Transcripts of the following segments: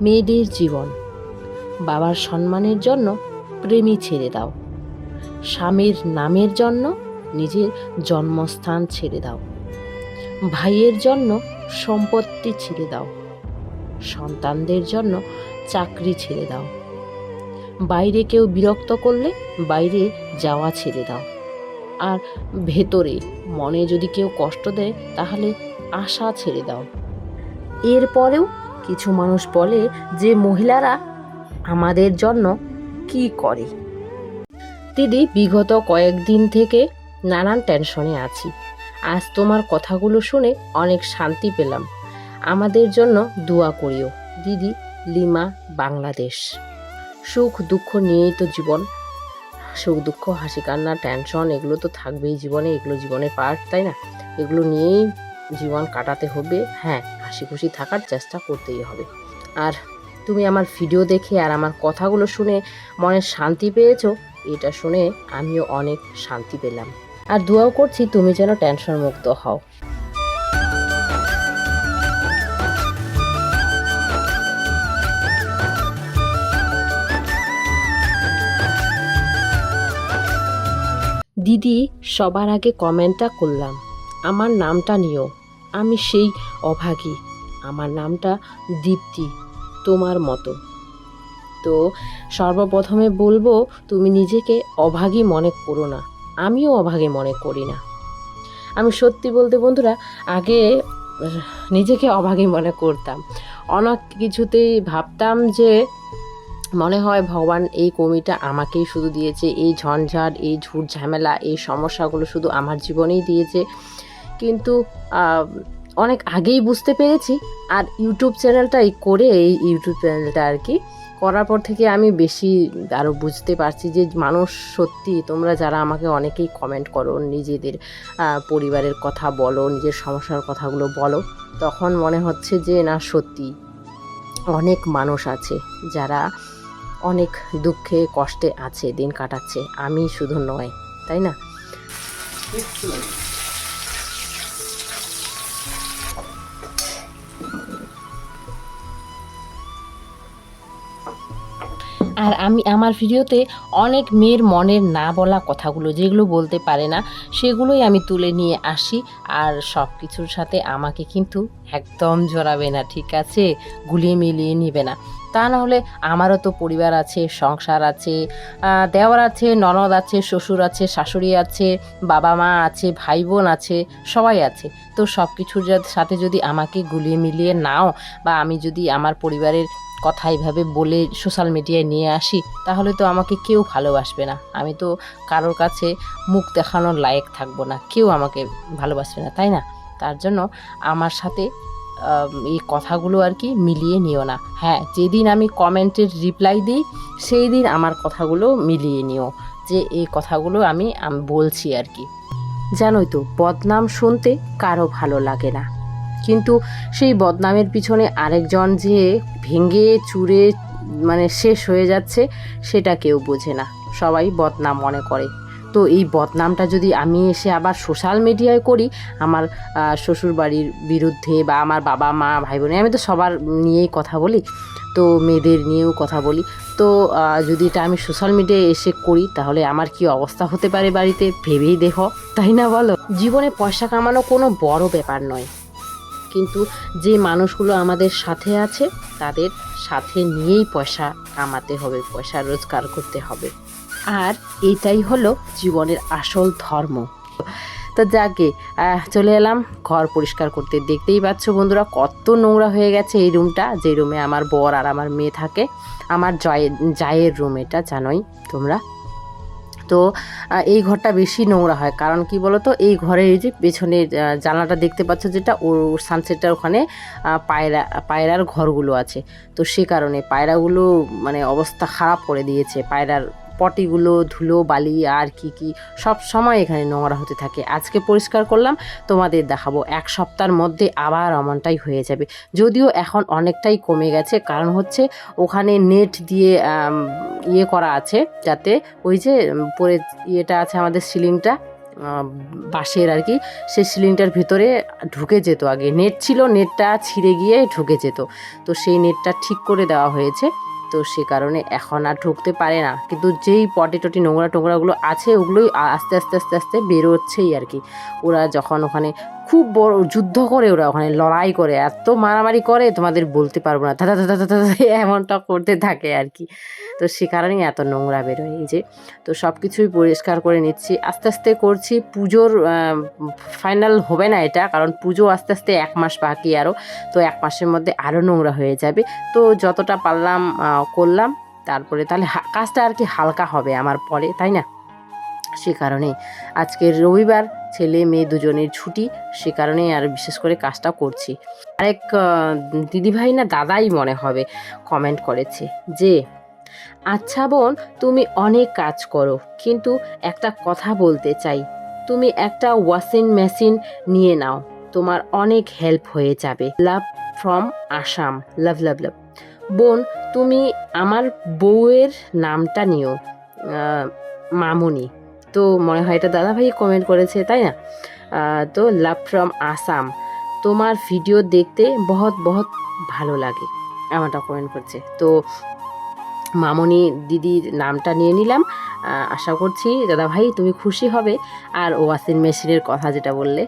মেয়েদের জীবন। বাবার সম্মানের জন্য প্রেমী ছেড়ে দাও। স্বামীর নামের জন্য নিজের জন্মস্থান ছেড়ে দাও। ভাইয়ের জন্য সম্পত্তি ছেড়ে দাও। সন্তানদের জন্য চাকরি ছেড়ে দাও। বাইরে কেউ বিরক্ত করলে বাইরে যাওয়া ছেড়ে দাও। আর ভেতরে মনে যদি কেউ কষ্ট দেয় তাহলে আশা ছেড়ে দাও। এরপরেও কিছু মানুষ বলে যে মহিলারা আমাদের জন্য কি করে। দিদি, বিগত কয়েকদিন থেকে নানান টেনশনে আছি। আজ তোমার কথাগুলো শুনে অনেক শান্তি পেলাম। আমাদের জন্য দোয়া করিও। দিদি, লিমা, বাংলাদেশ। সুখ দুঃখ নিয়েই তো জীবন। সুখ দুঃখ, হাসি কান্না টেনশন এগুলো তো থাকবেই জীবনে। এগুলো জীবনের পার্ট তাই না? এগুলো নিয়েই জীবন কাটাতে হবে। হ্যাঁ হাসি খুশি থাকার চেষ্টা করতেই হবে। আর তুমি আমার ভিডিও দেখে আর আমার কথাগুলো শুনে মনে শান্তি পেয়েছ? এটা শুনে আমিও অনেক শান্তি পেলাম। আর দোয়াও করছি তুমি যেন টেনশন মুক্ত হও। দিদি, সবার আগে কমেন্টটা করলাম। আমার নামটা নিও। আমি সেই অভাগী। আমার নামটা দীপ্তি, তোমার মতো। তো সর্বপ্রথমে বলব, তুমি নিজেকে অভাগী মনে করো না। আমিও অভাগী মনে করি না। আমি সত্যি বলতে বন্ধুরা, আগে নিজেকে অভাগী মনে করতাম। অনেক কিছুতেই ভাবতাম যে, মনে হয় ভগবান এই কমিটা আমাকেই শুধু দিয়েছে, এই ঝঞ্ঝাট, এই ঝুট ঝামেলা, এই সমস্যাগুলো শুধু আমার জীবনেই দিয়েছে। কিন্তু অনেক আগেই বুঝতে পেরেছি। আর ইউটিউব চ্যানেলটাই করে এই ইউটিউব চ্যানেলটা আর কি। করার পর থেকে আমি বেশি আরও বুঝতে পারছি যে মানুষ সত্যি তোমরা যারা আমাকে অনেকেই কমেন্ট করো, নিজেদের পরিবারের কথা বলো, নিজের সমস্যার কথাগুলো বলো, তখন মনে হচ্ছে যে না, সত্যি অনেক মানুষ আছে যারা অনেক দুঃখে, কষ্টে আছে, দিন কাটাচ্ছে। আমি শুধু নয়, তাই না? আর আমি, আমার ভিডিওতে অনেক মেয়ের মনের না বলা কথাগুলো যেগুলো বলতে পারে না, সেগুলোই আমি তুলে নিয়ে আসি। আর সব কিছুর সাথে আমাকে কিন্তু একদম জড়াবে না, ঠিক আছে? গুলিয়ে মিলিয়ে নেবে না। তা না হলে আমারও তো পরিবার আছে, সংসার আছে দেওয়ার আছে, ননদ আছে, শ্বশুর আছে, শাশুড়ি আছে, বাবা মা আছে ভাই বোন আছে, সবাই আছে। তো সব কিছুর সাথে যদি আমাকে গুলিয়ে মিলিয়ে নাও বা আমি যদি আমার পরিবারের কথা এইভাবে বলে সোশ্যাল মিডিয়ায় নিয়ে আসি, তাহলে তো আমাকে কেউ ভালোবাসবে না। আমি তো কারোর কাছে মুখ দেখানোর লায়ক থাকব না, কেউ আমাকে ভালোবাসবে না, তাই না? তার জন্য আমার সাথে এই কথাগুলো আর কি মিলিয়ে নিও না। হ্যাঁ যেদিন আমি কমেন্টের রিপ্লাই দিই সেই দিন আমার কথাগুলো মিলিয়ে নিও, যে এই কথাগুলো আমি বলছি আর কি। জানোই তো, বদনাম শুনতে কারও ভালো লাগে না। কিন্তু সেই বদনামের পিছনে আরেকজন যে ভেঙে, চুরে মানে শেষ হয়ে যাচ্ছে, সেটা কেউ বোঝে না। সবাই বদনাম মনে করে। তো এই বদনামটা যদি আমি এসে আবার সোশ্যাল মিডিয়ায় করি, আমার শ্বশুর বাড়ির বিরুদ্ধে বা আমার বাবা, মা ভাই বোনে আমি তো সবার নিয়েই কথা বলি, তো মেয়েদের নিয়েও কথা বলি, তো যদি এটা আমি সোশ্যাল মিডিয়ায় এসে করি, তাহলে আমার কি অবস্থা হতে পারে বাড়িতে? ভেবেই দেখো, তাই না বলো? জীবনে পয়সা কামানো কোনো বড় ব্যাপার নয়। কিন্তু যে মানুষগুলো আমাদের সাথে আছে, তাদের সাথে নিয়েই পয়সা কামাতে হবে, পয়সা রোজগার করতে হবে। আর এটাই হলো জীবনের আসল ধর্ম। তো যাকে চলে এলাম, ঘর পরিষ্কার করতে। দেখতেই পাচ্ছ বন্ধুরা, কত নোংরা হয়ে গেছে এই রুমটা যে রুমে আমার বর আর আমার মেয়ে থাকে। আমার জয়ের, জায়ের রুম এটা, জানোই তোমরা। তো এই ঘরটা বেশি নোংরা হয়। কারণ কি বলো তো এই ঘরে এই যে পেছনে জানলাটা দেখতে পাচ্ছ যেটা ওর সানসেটটার ওখানে পায়রা, পায়রার ঘরগুলো আছে। তো সে কারণে পায়রাগুলো মানে অবস্থা খারাপ করে দিয়েছে, পায়রার পটিগুলো, ধুলো, বালি আর কি কি সব সময় এখানে নোংরা হতে থাকে। আজকে পরিষ্কার করলাম, তোমাদের দেখাবো। এক সপ্তাহের মধ্যে আবার অমনটাই হয়ে যাবে। যদিও এখন অনেকটাই কমে গেছে, কারণ হচ্ছে ওখানে নেট দিয়ে ইয়ে করা আছে যাতে ওই যে পরে ইয়েটা আছে আমাদের সিলিংটা বাঁশের আর কি, সে সিলিংটার ভিতরে ঢুকে যেত আগে। নেট ছিল, নেটটা ছিঁড়ে গিয়ে ঢুকে যেত। তো সেই নেটটা ঠিক করে দেওয়া হয়েছে। তো সে কারণে এখন আর ঢুকতে পারে না। কিন্তু যেই পটে টটি নোংরা টোংরাগুলো আছে, ওগুলোই আস্তে আস্তে আস্তে আস্তে বেরোচ্ছেই আর কি। ওরা যখন ওখানে খুব বড় যুদ্ধ করে ওরা ওখানে, লড়াই করে, এত মারামারি করে তোমাদের বলতে পারব না। দাদা দাদা দাদা এমনটা করতে থাকে আর কি। তো সে কারণেই এত নোংরা বেরোয় এই যে। তো সব কিছুই পরিষ্কার করে নিচ্ছি। আস্তে আস্তে করছি। পুজোর ফাইনাল হবে না এটা, কারণ পুজো আস্তে আস্তে এক মাস বাকি আরও তো এক মাসের মধ্যে আরও নোংরা হয়ে যাবে। তো যতটা পারলাম করলাম। তারপরে তাহলে কাজটা আর কি হালকা হবে আমার পরে, তাই না? সে কারণে। আজকের রবিবার ছেলে, মেয়ে দুজনের ছুটি, সে কারণে আর বিশেষ করে কাজটা করছি। আরেক দিদিভাই না দাদাই মনে হবে কমেন্ট করেছে যে আচ্ছা বোন, তুমি অনেক কাজ করো, কিন্তু একটা কথা বলতে চাই। তুমি একটা ওয়াশিং মেশিন নিয়ে নাও, তোমার অনেক হেল্প হয়ে যাবে। লাভ ফ্রম আসাম লাভ লাভ লাভ বোন, তুমি আমার বউয়ের নামটা নিও মামুনি। তো মনে হয় এটা দাদাভাই কমেন্ট করেছে, তাই না? তো লাভ ফ্রম আসাম তোমার ভিডিও দেখতে বহুত বহুত ভালো লাগে, আমারটা কমেন্ট করছে। তো মামনি দিদির নামটা নিয়ে নিলাম আশা করছি দাদাভাই তুমি খুশি হবে। আর ওয়াশিং মেশিনের কথা যেটা বললে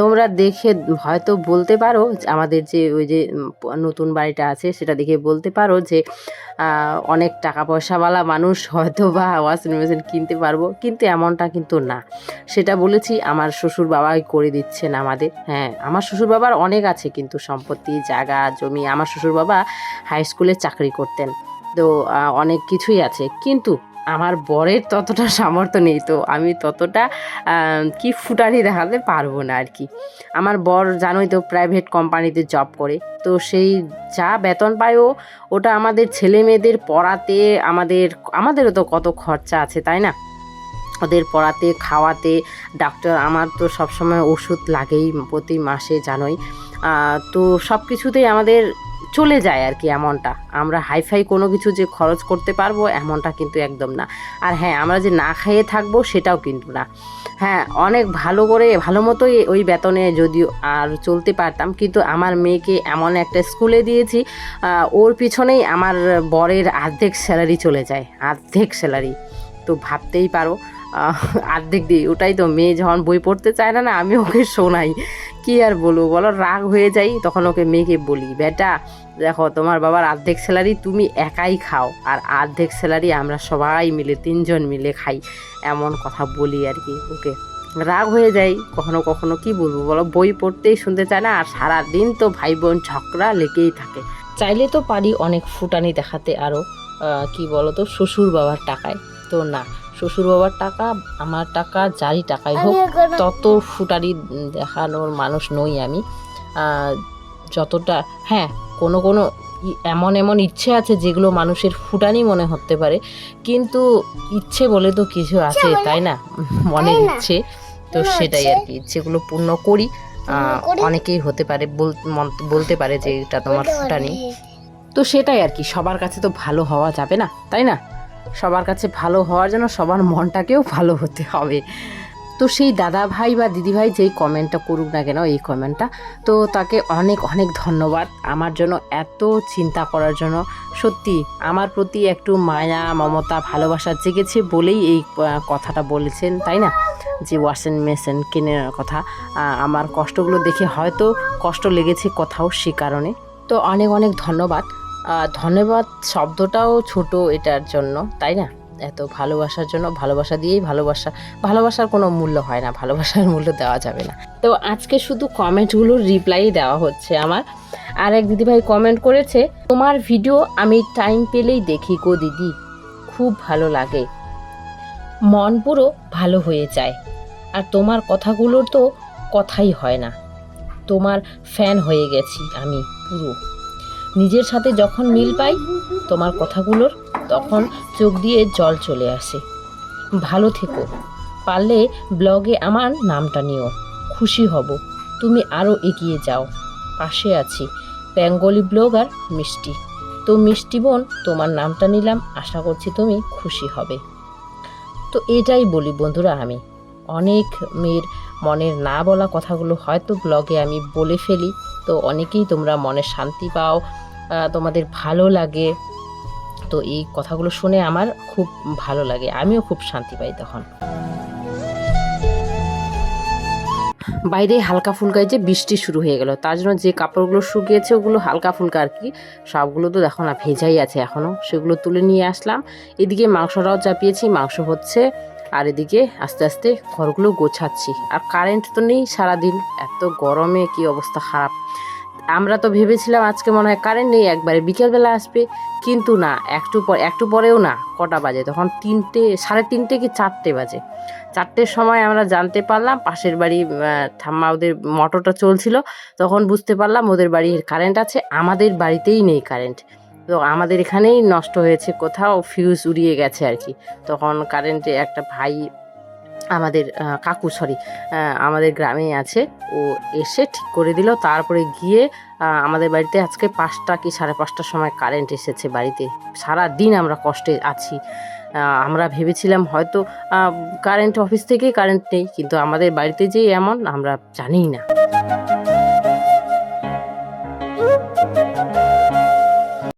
তোমরা দেখে হয়তো বলতে পারো আমাদের যে ওই যে নতুন বাড়িটা আছে, সেটা দেখে বলতে পারো যে অনেক টাকা পয়সাওয়ালা মানুষ হয়তো বা ওয়াশিং মেশিন কিনতে পারব, কিন্তু এমনটা কিন্তু না। সেটা বলেছি, আমার শ্বশুর বাবাই করে দিচ্ছেন আমাদের। হ্যাঁ আমার শ্বশুর বাবার অনেক আছে কিন্তু সম্পত্তি, জায়গা, জমি। আমার শ্বশুর বাবা হাই স্কুলে চাকরি করতেন। তো অনেক কিছুই আছে। কিন্তু আমার বরের ততটা সামর্থ্য নেই, তো আমি ততটা কি ফুটানি দেখাতে পারব না আর কি। আমার বর জানোই তো প্রাইভেট কোম্পানিতে জব করে, তো সেই যা বেতন পায় ও, ওটা আমাদের ছেলে মেয়েদের পড়াতে আমাদের, আমাদেরও তো কত খরচা আছে, তাই না? ওদের পড়াতে, খাওয়াতে, ডাক্তার, আমার তো সবসময় ওষুধ লাগেই প্রতি মাসে জানোই। তো সব কিছুতেই আমাদের চলে যায় আর কি এমনটা। আমরা হাইফাই কোনো কিছু যে খরচ করতে পারব এমনটা কিন্তু একদম না। আর হ্যাঁ আমরা যে না খাইয়ে থাকব সেটাও কিন্তু না। হ্যাঁ অনেক ভালো করে, ভালো মতোই ওই বেতনে যদিও আর চলতে পারতাম, কিন্তু আমার মেয়েকে এমন একটা স্কুলে দিয়েছি ওর পিছনেই আমার বরের অর্ধেক স্যালারি চলে যায় অর্ধেক স্যালারি তো ভাবতেই পারো অর্ধেক দিই ওটাই তো মেয়ে যখন বই পড়তে চায় না না, আমি ওকে শোনাই। কি আর বলব বলো? রাগ হয়ে যাই, তখন ওকে মেয়েকে বলি, বেটা, দেখো, তোমার বাবার অর্ধেক স্যালারি তুমি একাই খাও, আর অর্ধেক স্যালারি আমরা সবাই মিলে, তিনজন মিলে খাই। এমন কথা বলি আর কি ওকে। রাগ হয়ে যায় কখনো কখনো কি বলব বলো? বই পড়তেই শুনতে চায় না, আর সারা দিন তো ভাই বোন ঝগড়া লেগেই থাকে। চাইলে তো পারি অনেক ফুটানি দেখাতে আরও কি বলো তো শ্বশুর বাবার টাকায়। তো না শ্বশুর বাবার টাকা আমার টাকা যারই টাকাই হোক তত ফুটারি দেখানোর মানুষ নই আমি। যতটা হ্যাঁ কোনো কোনো ই- এমন এমন ইচ্ছে আছে যেগুলো মানুষের ফুটানি মনে হতে পারে কিন্তু ইচ্ছে বলে তো কিছু আছে তাই না? মনের ইচ্ছে তো সেটাই আর কি ইচ্ছেগুলো পূর্ণ করি। করি। অনেকেই হতে পারে বল- মন- বলতে পারে যে এটা তোমার ফুটানি। তো সেটাই আর কি সবার কাছে তো ভালো হওয়া যাবে না তাই না? সবার কাছে ভালো হওয়ার জন্য সবার মনটাকেও ভালো হতে হবে। তো সেই দাদা ভাই বা দিদি ভাই যেই কমেন্টটা করুক না কেন, এই কমেন্টটা তো তাকে অনেক অনেক ধন্যবাদ আমার জন্য এত চিন্তা করার জন্য। সত্যি, আমার প্রতি একটু মায়া, মমতা, ভালোবাসা জেগেছে বলেই এই কথাটা বলেছেন, তাই না? যে ওয়াশিং মেশিন কেনার কথা। আমার কষ্টগুলো দেখে হয়তো কষ্ট লেগেছে কোথাও সে কারণে। তো অনেক অনেক ধন্যবাদ। ধন্যবাদ শব্দটাও ছোট এটার জন্য, তাই না? এত ভালোবাসার জন্য, ভালোবাসা দিয়েই ভালোবাসা, ভালোবাসার কোনো মূল্য হয় না, ভালোবাসার মূল্য দেওয়া যাবে না। তো আজকে শুধু কমেন্টগুলোর রিপ্লাই দেওয়া হচ্ছে আমার। আর এক দিদিভাই কমেন্ট করেছে, তোমার ভিডিও আমি টাইম পেলেই দেখি গো দিদি, খুব ভালো লাগে। মন পুরো ভালো হয়ে যায়। আর তোমার কথাগুলোর তো কথাই হয় না। তোমার ফ্যান হয়ে গেছি আমি পুরো। নিজের সাথে যখন মিল পাই, তোমার কথাগুলোর তখন চোখ দিয়ে জল চলে আসে। ভালো থেকো। পারলে ব্লগে আমার নামটা নিও। খুশি হব। তুমি আরও এগিয়ে যাও। পাশে আছি, বেঙ্গলি ব্লগার মিষ্টি। তো মিষ্টি বোন, তোমার নামটা নিলাম। আশা করছি তুমি খুশি হবে। তো এটাই বলি বন্ধুরা আমি। অনেক মেয়ের মনের না বলা কথাগুলো হয়তো ব্লগে আমি বলে ফেলি। তো অনেকেই তোমরা মনে শান্তি পাও তোমাদের ভালো লাগে। তো এই কথাগুলো শুনে আমার খুব ভালো লাগে। আমিও খুব শান্তি পাই তখন। বাইরে হালকা ফুলকায় যে বৃষ্টি শুরু হয়ে গেল, তার জন্য যে কাপড়গুলো শুকিয়েছে, ওগুলো হালকা ফুলকা আর কি। সবগুলো তো দেখো না, ভেজাই আছে এখনও সেগুলো তুলে নিয়ে আসলাম। এদিকে মাংসটাও চাপিয়েছি, মাংস হচ্ছে। আর এদিকে আস্তে আস্তে ঘরগুলো গোছাচ্ছি। আর কারেন্ট তো নেই সারাদিন। এত গরমে কি অবস্থা খারাপ। আমরা তো ভেবেছিলাম আজকে মনে হয় কারেন্ট নেই, একবারে বিকেলবেলা আসবে। কিন্তু না, একটু পর একটু পরেও না, কটা বাজে? তখন তিনটে, সাড়ে তিনটে কি চারটে বাজে। চারটের সময় আমরা জানতে পারলাম, পাশের বাড়ি ঠাম্মা ওদের মোটরটা চলছিল, তখন বুঝতে পারলাম ওদের বাড়ির কারেন্ট আছে, আমাদের বাড়িতেই নেই কারেন্ট তো আমাদের এখানেই নষ্ট হয়েছে কোথাও ফিউজ উড়িয়ে গেছে আর কি। তখন কারেন্টে একটা ভাই আমাদের কাকু সরি আমাদের গ্রামে আছে। ও এসে ঠিক করে দিল। তারপরে গিয়ে আমাদের বাড়িতে আজকে পাঁচটা কি সাড়ে পাঁচটার সময় কারেন্ট এসেছে বাড়িতে। সারা দিন আমরা কষ্টে আছি। আমরা ভেবেছিলাম হয়তো কারেন্ট অফিস থেকেই কারেন্ট নেই, কিন্তু আমাদের বাড়িতে যে এমন, আমরা জানিই না।